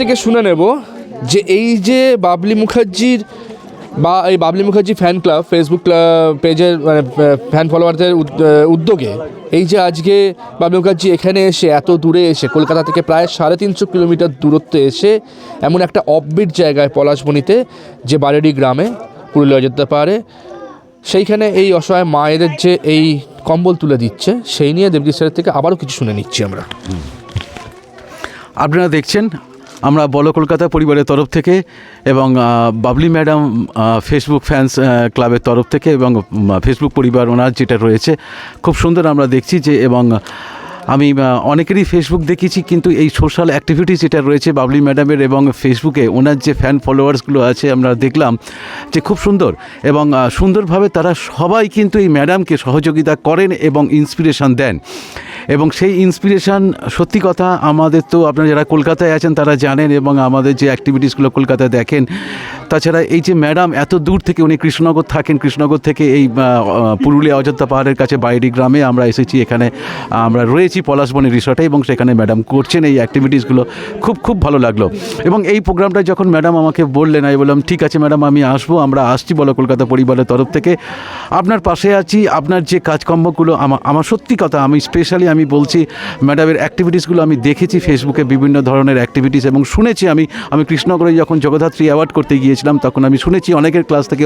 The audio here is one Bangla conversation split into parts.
থেকে শুনে নেব যে এই যে বাবলি মুখার্জির বা এই Babli Mukherjee fan club Facebook পেজের মানে ফ্যান ফলোয়ারদের উদ্যোগে এই যে আজকে বাবলি মুখার্জি এখানে এসে, এত দূরে এসে, কলকাতা থেকে প্রায় সাড়ে তিনশো কিলোমিটার দূরত্বে এসে এমন একটা অফবিট জায়গায় পলাশবনিতে যে বারেডি গ্রামে, পুরুলিয়া যেতে পারে সেইখানে এই অসহায় মায়েদের যে এই কম্বল তুলে দিচ্ছে, সেই নিয়ে দেবজি স্যারের থেকে আবারও কিছু শুনে নিচ্ছি আমরা। আপনারা দেখছেন আমরা বল কলকাতা পরিবারের তরফ থেকে এবং বাবলি ম্যাডাম ফেসবুক ফ্যান্স ক্লাবের তরফ থেকে এবং ফেসবুক পরিবার ওনার যেটা রয়েছে, খুব সুন্দর আমরা দেখছি যে এবং আমি অনেকেরই ফেসবুক দেখেছি, কিন্তু এই সোশ্যাল অ্যাক্টিভিটিস যেটা রয়েছে বাবলি ম্যাডামের এবং ফেসবুকে ওনার যে ফ্যান ফলোয়ার্সগুলো আছে, আমরা দেখলাম যে খুব সুন্দর। এবং সুন্দরভাবে তারা সবাই কিন্তু এই ম্যাডামকে সহযোগিতা করেন এবং ইন্সপিরেশন দেন। এবং সেই ইন্সপিরেশান সত্যি কথা, আমাদের তো আপনারা যারা কলকাতায় আছেন, তারা জানেন এবং আমাদের যে অ্যাক্টিভিটিসগুলো কলকাতায় দেখেন তাছাড়া এই যে ম্যাডাম এত দূর থেকে উনি কৃষ্ণনগর থাকেন, কৃষ্ণনগর থেকে এই পুরুলিয়া অযোধ্যা পাহাড়ের কাছে বাইরি গ্রামে আমরা এসেছি, এখানে আমরা রয়েছি পলাশবনি রিসর্টে এবং সেখানে ম্যাডাম করছেন এই অ্যাক্টিভিটিসগুলো খুব খুব ভালো লাগল। এবং এই প্রোগ্রামটা যখন ম্যাডাম আমাকে বললেন, আমি বললাম, ঠিক আছে ম্যাডাম, আমি আসব, আমরা আসছি বলো কলকাতা পরিবারের তরফ থেকে। আপনার পাশে আছি, আপনার যে কাজকর্মগুলো আমার সত্যি কথা, আমি স্পেশালি আমি বলছি, ম্যাডামের অ্যাক্টিভিটিসগুলো আমি দেখেছি ফেসবুকে বিভিন্ন ধরনের অ্যাক্টিভিটিস এবং শুনেছি আমি। আমি কৃষ্ণনগরে যখন জগদ্ধাত্রী অ্যাওয়ার্ড করতে গিয়েছিলাম, তখন আমি শুনেছি অনেকের ক্লাস থেকে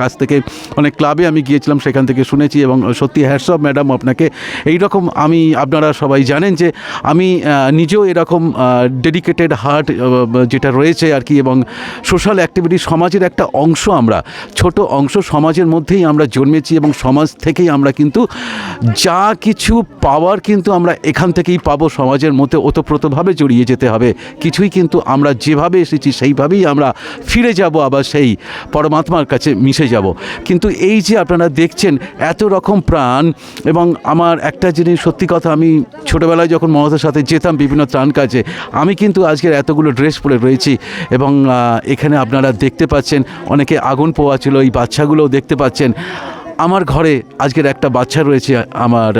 কাছ থেকে, অনেক ক্লাবে আমি গিয়েছিলাম, সেখান থেকে শুনেছি এবং সত্যি হ্যাটসঅপ ম্যাডাম আপনাকে এই রকম আমি, আপনারা সবাই জানেন যে আমি নিজেও এরকম ডেডিকেটেড হার্ট যেটা রয়েছে আর কি এবং সোশ্যাল অ্যাক্টিভিটি সমাজের একটা অংশ আমরা, ছোট অংশ সমাজের মধ্যেই আমরা জন্মেছি এবং সমাজ থেকেই আমরা কিন্তু যা কিছু পাওয়ার কিন্তু আমরা এখান থেকেই পাবো, সমাজের মধ্যে ওতপ্রোতভাবে জড়িয়ে যেতে হবে। কিছুই কিন্তু আমরা যেভাবে এসেছি, সেইভাবেই আমরা ফিরে যাব। আবার সেই পরমাত্মার কাছে মিশে যাব। কিন্তু এই যে আপনারা দেখছেন এত রকম প্রাণ এবং আমার একটা জিনিস সত্যি কথা, আমি ছোটোবেলায় যখন মমতার সাথে যেতাম বিভিন্ন ত্রাণ কাজে, আমি কিন্তু আজকের এতগুলো ড্রেস পরে রয়েছি এবং এখানে আপনারা দেখতে পাচ্ছেন, অনেকে আগুন পোয়া ছিল, এই বাচ্চাগুলোও দেখতে পাচ্ছেন। আমার ঘরে আজকের একটা বাচ্চা রয়েছে, আমার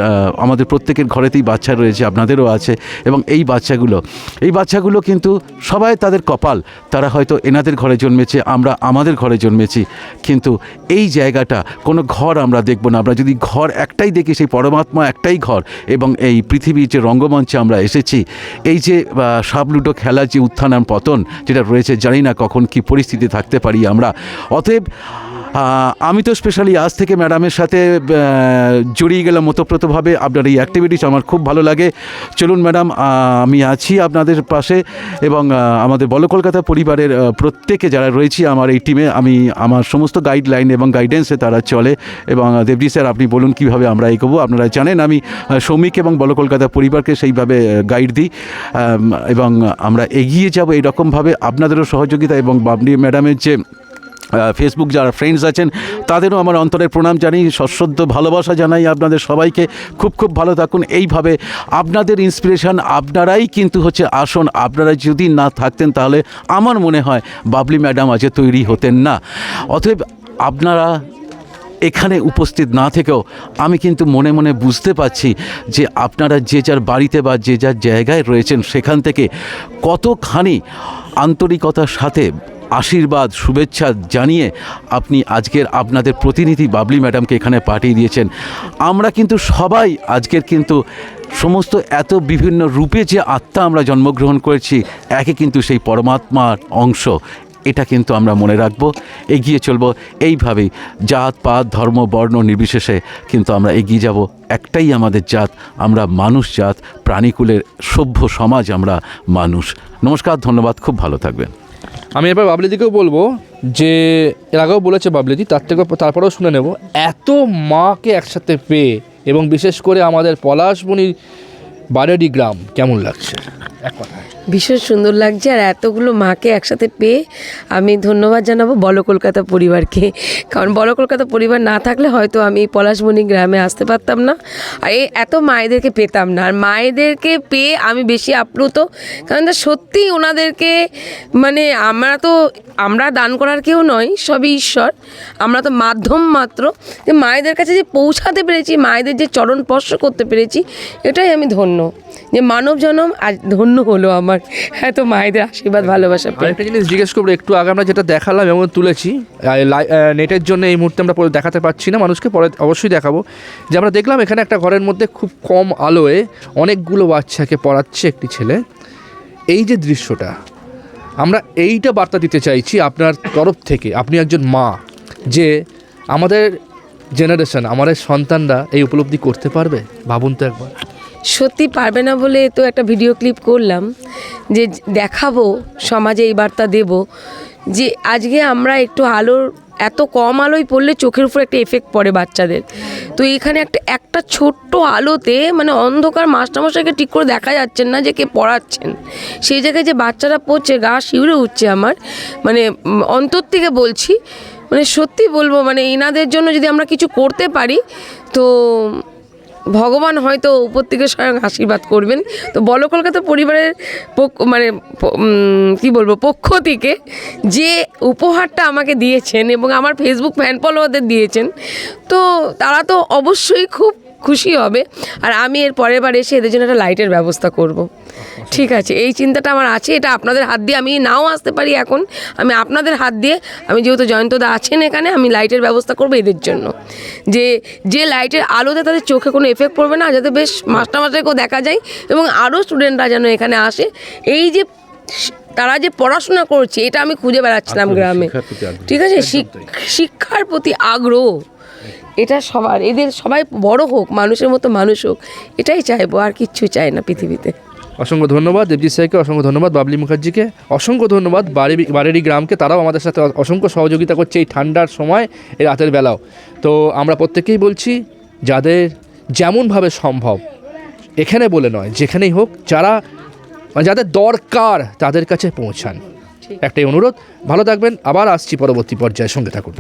আমাদের প্রত্যেকের ঘরেতেই বাচ্চা রয়েছে, আপনাদেরও আছে, এবং এই বাচ্চাগুলো এই বাচ্চাগুলো কিন্তু সবাই তাদের কপাল, তারা হয়তো এনাদের ঘরে জন্মেছে, আমরা আমাদের ঘরে জন্মেছি, কিন্তু এই জায়গাটা, কোনো ঘর আমরা দেখব না, আমরা যদি ঘর একটাই দেখি, সেই পরমাত্মা একটাই ঘর, এবং এই পৃথিবীর যে রঙ্গমঞ্চে আমরা এসেছি, এই যে সাবলুডো খেলার যে উত্থান পতন যেটা রয়েছে, জানি না কখন কি পরিস্থিতি থাকতে পারি আমরা, অতএব আমি তো স্পেশালি আজ থেকে ম্যাডামের সাথে জড়িয়ে গেলাম ওতপ্রোতভাবে। আপনার এই অ্যাক্টিভিটিস আমার খুব ভালো লাগে। চলুন ম্যাডাম আমি আছি আপনাদের পাশে এবং আমাদের বল কলকাতা পরিবারের প্রত্যেকে যারা রয়েছি আমার এই টিমে আমি, আমার সমস্ত গাইডলাইন এবং গাইডেন্সে তারা চলে এবং দেবজি স্যার আপনি বলুন কীভাবে আমরা এগোবো। আপনারা জানেন আমি শ্রমিক এবং বল কলকাতা পরিবারকে সেইভাবে গাইড দিই। এবং আমরা এগিয়ে যাব এইরকমভাবে। আপনাদেরও সহযোগিতা এবং বাবলি ম্যাডামের যে ফেসবুক যারা ফ্রেন্ডস আছেন, তাদেরও আমার অন্তরের প্রণাম জানাই সশ্রদ্ধ ভালোবাসা জানাই আপনাদের সবাইকে। খুব খুব ভালো থাকুন। এইভাবে আপনাদের ইন্সপিরেশন আপনারাই কিন্তু হচ্ছে আসন। আপনারা যদি না থাকতেন তাহলে আমার মনে হয় বাবলি ম্যাডাম আজকে তৈরি হতেন না। অতএব আপনারা এখানে উপস্থিত না থেকেও আমি কিন্তু মনে মনে বুঝতে পারছি যে আপনারা যে যার বাড়িতে বা যে যার জায়গায় রয়েছেন, সেখান থেকে কতখানি আন্তরিকতার সাথে আশীর্বাদ, শুভেচ্ছা জানিয়ে আপনি আজকের আপনাদের প্রতিনিধি বাবলি ম্যাডামকে এখানে পাঠিয়ে দিয়েছেন। আমরা কিন্তু সবাই আজকের কিন্তু সমস্ত এত বিভিন্ন রূপে যে আত্মা আমরা জন্মগ্রহণ করেছি, একে কিন্তু সেই পরমাত্মার অংশ। এটা কিন্তু আমরা মনে রাখব, এগিয়ে চলব। এইভাবেই জাত, পাত, ধর্ম, বর্ণ নির্বিশেষে কিন্তু আমরা এগিয়ে যাব। একটাই আমাদের জাত, আমরা মানুষ জাত, প্রাণীকুলের সভ্য সমাজ আমরা মানুষ। নমস্কার, ধন্যবাদ, খুব ভালো থাকবেন। আমি এবার বাবলিদিকেও বলব যে, এর আগেও বলেছে বাবলিদি, তার থেকে তারপরেও শুনে নেব। এত মাকে একসাথে পেয়ে এবং বিশেষ করে আমাদের পলাশবনির বারেডি গ্রাম কেমন লাগছে? এক কথা। ভীষণ সুন্দর লাগছে আর এতগুলো মাকে একসাথে পেয়ে আমি ধন্যবাদ জানাব বলো কলকাতা পরিবারকে। কারণ বলো কলকাতা পরিবার না থাকলে হয়তো আমি পলাশমণি গ্রামে আসতে পারতাম না। আর এই এত মায়েদেরকে পেতাম না। আর মায়েদেরকে পেয়ে আমি বেশি আপ্লুত। কারণ সত্যি ওনাদেরকে মানে আমরা তো আমরা দান করার কেউ নয় সবই ঈশ্বর। আমরা তো মাধ্যম মাত্র। যে মায়েদের কাছে যে পৌঁছাতে পেরেছি, মায়েদের যে চরণ স্পর্শ করতে পেরেছি, এটাই আমি ধন্য। যে মানব জনম আজ ধন্য হলো আমার আমার এত মায়েদের আশীর্বাদ, ভালোবাসা আরেকটা জিনিস জিজ্ঞেস করব, একটু আগে আমরা যেটা দেখালাম এবং তুলেছি নেটের জন্য এই মুহূর্তে আমরা পরে দেখাতে পারছি না, মানুষকে পরে অবশ্যই দেখাবো। যে আমরা দেখলাম এখানে একটা ঘরের মধ্যে খুব কম আলোয় অনেকগুলো বাচ্চাকে পড়াচ্ছে একটি ছেলে। এই যে দৃশ্যটা, আমরা এইটা বার্তা দিতে চাইছি আপনার তরফ থেকে, আপনি একজন মা, যে আমাদের জেনারেশন আমাদের সন্তানরা এই উপলব্ধি করতে পারবে? ভাবুন তো একবার। সত্যি পারবে না বলে তো একটা ভিডিও ক্লিপ করলাম যে দেখাবো, সমাজে এই বার্তা দেব যে আজকে আমরা একটু আলোর, এত কম আলোয় পড়লে চোখের উপর একটা এফেক্ট পড়ে বাচ্চাদের। তো এখানে একটা একটা ছোট্ট আলোতে মানে অন্ধকার মাস্টারমশাইকে ঠিক করে দেখা যাচ্ছেন না যে কে পড়াচ্ছেন। সেই জায়গায় যে বাচ্চারা পড়ছে, গা শিউরে উঠছে আমার মানে অন্তর থেকে বলছি মানে সত্যি বলব মানে এনাদের জন্য যদি আমরা কিছু করতে পারি, তো ভগবান হয়তো উপর থেকে স্বয়ং আশীর্বাদ করবেন। তো বলো, কলকাতা পরিবারের মানে কি বলব, পক্ষ থেকে যে উপহারটা আমাকে দিয়েছেন এবং আমার ফেসবুক ফ্যান ফলোয়ারদের দিয়েছেন, তো তারা তো অবশ্যই খুব খুশি হবে। আর আমি এর পরের বার এসে এদের জন্য একটা লাইটের ব্যবস্থা করব। ঠিক আছে এই চিন্তাটা আমার আছে এটা আপনাদের হাত দিয়ে আমি নাও আসতে পারি এখন। আমি আপনাদের হাত দিয়ে আমি যেহেতু জয়ন্তদা আছেন এখানে আমি লাইটের ব্যবস্থা করব এদের জন্য। যে যে লাইটের আলোতে তাদের চোখে কোনো এফেক্ট পড়বে না যাতে বেশ মাস্টার মাস্টারকেও দেখা যায় এবং আরও স্টুডেন্টরা যেন এখানে আসে। এই যে তারা যে পড়াশোনা করছে এটা আমি খুঁজে বেড়াচ্ছিলাম গ্রামে। ঠিক আছে শিক- শিক্ষার প্রতি আগ্রহ। এটা সবার এদের সবাই বড় হোক মানুষের মতো মানুষ হোক এটাই চাইব আর কিচ্ছু চাই না পৃথিবীতে। অসংখ্য ধন্যবাদ দেবজিৎ সাইকে অসংখ্য ধন্যবাদ বাবলি মুখার্জিকে অসংখ্য ধন্যবাদ বাড়ি বাড়ির গ্রামকে তারাও আমাদের সাথে অসংখ্য সহযোগিতা করছে এই ঠান্ডার সময় এই রাতের বেলাও। তো আমরা প্রত্যেকেই বলছি যাদের যেমনভাবে সম্ভব এখানে বলে নয় যেখানেই হোক যারা মানে যাদের দরকার তাদের কাছে পৌঁছান। একটাই অনুরোধ ভালো থাকবেন আবার আসছি পরবর্তী পর্যায়ে সঙ্গে থাকুন।